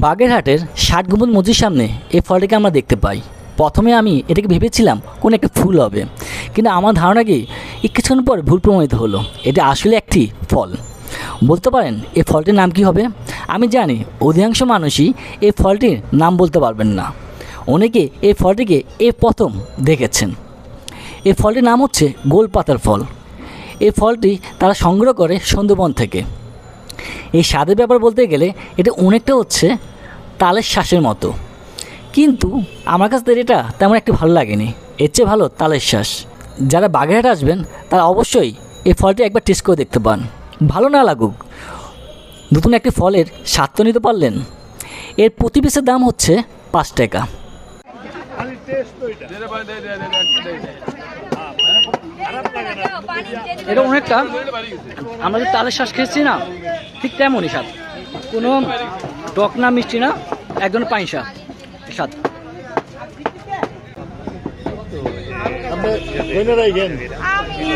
বাগেরহাটের ষাট গম্বুজ মসজিদ সামনে এই ফলটিকে আমরা দেখতে পাই। প্রথমে আমি এটাকে ভেবেছিলাম কোন একটা ফুল হবে, কিন্তু আমার ধারণা কি কিছুক্ষণ পর ভুল প্রমাণিত হলো। এটা আসলে একটি ফল। বলতে পারেন, এই ফলটির নাম কি হবে? আমি জানি, অধিকাংশ মানুষই এই ফলটির নাম বলতে পারবেন না। অনেকে এই ফলটিকে এ প্রথম দেখেছেন। এই ফলটির নাম হচ্ছে গোলপাতার ফল। এই ফলটি তারা সংগ্রহ করে সুন্দরবন থেকে। এই স্বাদের ব্যাপার বলতে গেলে এটা অনেকটা হচ্ছে তালের শ্বাসের মতো। কিন্তু আমার কাছে এটা তেমন একটু ভালো লাগেনি। এর চেয়ে ভালো তালের শ্বাস যারা বাগেরহাট আসবেন তারা অবশ্যই এই ফলটি একবার টেস্ট করে দেখতে পান। ভালো না লাগুক। নতুন একটি ফলের স্বাদ তো নিতে পারলেন। এর প্রতি পিসের দাম হচ্ছে পাঁচ টাকা। এটা অনেকটা, আমরা যে তালের শ্বাস খেয়েছি না, ঠিক তেমনই স্বাদ। কোনো টক না, মিষ্টি না একজন পাইসা স্বাদ। স্বাদ